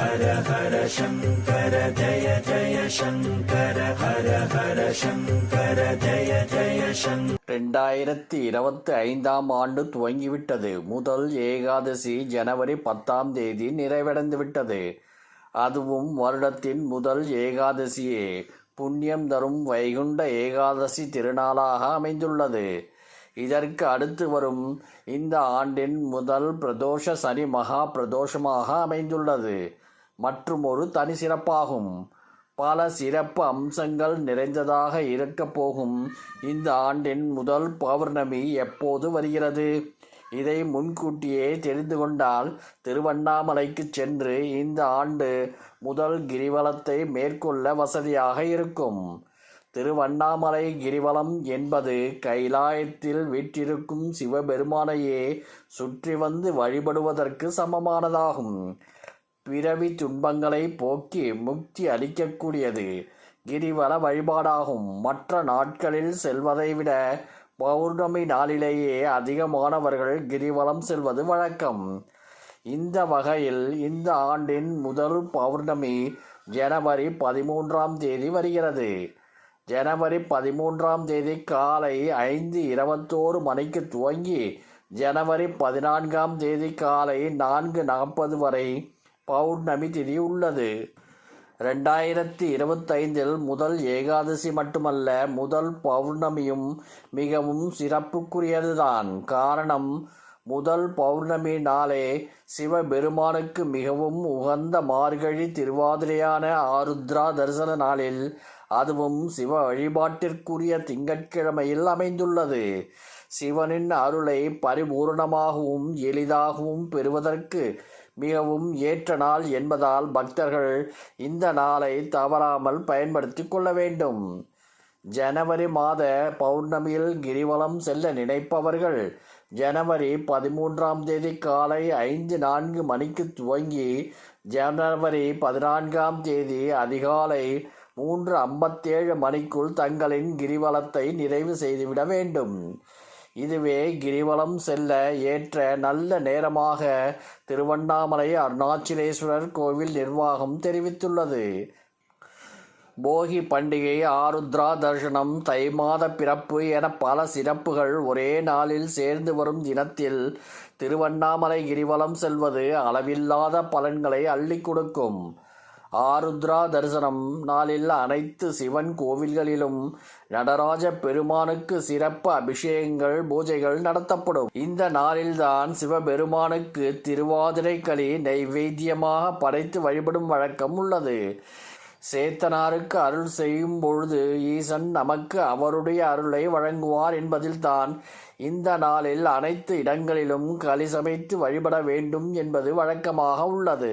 ஹர ஹர சங்கர ஜய ஜய சங்கர ஹர ஹர சங்கர ஜய ஜய சங்கர ரெண்டாயிரத்தி இருபத்தி ஐந்தாம் ஆண்டு துவங்கிவிட்டது. முதல் ஏகாதசி ஜனவரி பத்தாம் தேதி நிறைவடைந்து விட்டது அதுவும் வருடத்தின் முதல் ஏகாதசியே. புண்ணியம் தரும் வைகுண்ட ஏகாதசி திருநாளாக அமைந்துள்ளது. இதற்கு அடுத்து வரும் இந்த ஆண்டின் முதல் பிரதோஷ சனி மகா பிரதோஷமாக அமைந்துள்ளது. மற்றும் ஒரு தனி சிறப்பாகும். பல சிறப்பு அம்சங்கள் நிறைந்ததாக இருக்கப் போகும். இந்த ஆண்டின் முதல் பௌர்ணமி எப்போது வருகிறது? இதை முன்கூட்டியே தெரிந்து கொண்டால் திருவண்ணாமலைக்கு சென்று இந்த ஆண்டு முதல் கிரிவலத்தை மேற்கொள்ள வசதியாக இருக்கும். திருவண்ணாமலை கிரிவலம் என்பது கைலாயத்தில் வீற்றிருக்கும் சிவபெருமானையே சுற்றி வந்து வழிபடுவதற்கு சமமானதாகும். பிறவி துன்பங்களை போக்கி முக்தி அளிக்கக்கூடியது. கிரிவல வழிபாடாகும். மற்ற நாட்களில் செல்வதை விட பௌர்ணமி நாளிலேயே அதிகமானவர்கள் கிரிவலம் செல்வது வழக்கம். இந்த வகையில் இந்த ஆண்டின் முதல் பௌர்ணமி ஜனவரி பதிமூன்றாம் தேதி வருகிறது. ஜனவரி பதிமூன்றாம் தேதி காலை ஐந்து இருபத்தோரு மணிக்கு துவங்கி ஜனவரி பதினான்காம் தேதி காலை நான்கு நாற்பது வரை பௌர்ணமி திதி உள்ளது. ரெண்டாயிரத்தி இருபத்தைந்தில் முதல் ஏகாதசி மட்டுமல்ல முதல் பௌர்ணமியும் மிகவும் சிறப்புக்குரியதுதான். காரணம் முதல் பௌர்ணமி நாளே சிவபெருமானுக்கு மிகவும் உகந்த மார்கழி திருவாதிரையான ஆருத்ரா தரிசன நாளில் அதுவும் சிவ வழிபாட்டிற்குரிய திங்கட்கிழமையில் அமைந்துள்ளது. சிவனின் அருளை பரிபூர்ணமாகவும் எளிதாகவும் பெறுவதற்கு மிகவும் ஏற்ற நாள் என்பதால் பக்தர்கள் இந்த நாளை தவறாமல் பயன்படுத்தி கொள்ள வேண்டும். ஜனவரி மாத பௌர்ணமியில் கிரிவலம் செல்ல நினைப்பவர்கள் ஜனவரி பதிமூன்றாம் தேதி காலை ஐந்து நான்கு மணிக்கு துவங்கி ஜனவரி பதினான்காம் தேதி அதிகாலை மூன்று ஐம்பத்தேழு மணிக்குள் தங்களின் கிரிவலத்தை நிறைவு செய்துவிட வேண்டும். இதுவே கிரிவலம் செல்ல ஏற்ற நல்ல நேரமாக திருவண்ணாமலை அருணாச்சலேஸ்வரர் கோவில் நிர்வாகம் தெரிவித்துள்ளது. போகி பண்டிகை ஆருத்ரா தர்ஷனம் தை மாத பிறப்பு என பல சிறப்புகள் ஒரே நாளில் சேர்ந்து வரும் தினத்தில் திருவண்ணாமலை கிரிவலம் செல்வது அளவில்லாத பலன்களை அள்ளி கொடுக்கும். ஆருத்ரா தரிசனம் நாளில் அனைத்து சிவன் கோவில்களிலும் நடராஜ பெருமானுக்கு சிறப்பு அபிஷேகங்கள் பூஜைகள் நடத்தப்படும். இந்த நாளில்தான் சிவபெருமானுக்கு திருவாதிரை களி நைவேத்தியமாக படைத்து வழிபடும் வழக்கம் உள்ளது. சேத்தனாருக்கு அருள் செய்யும் பொழுது ஈசன் நமக்கு அவருடைய அருளை வழங்குவார் என்பதில்தான் இந்த நாளில் அனைத்து இடங்களிலும் களி சமைத்து வழிபட வேண்டும் என்பது வழக்கமாக உள்ளது.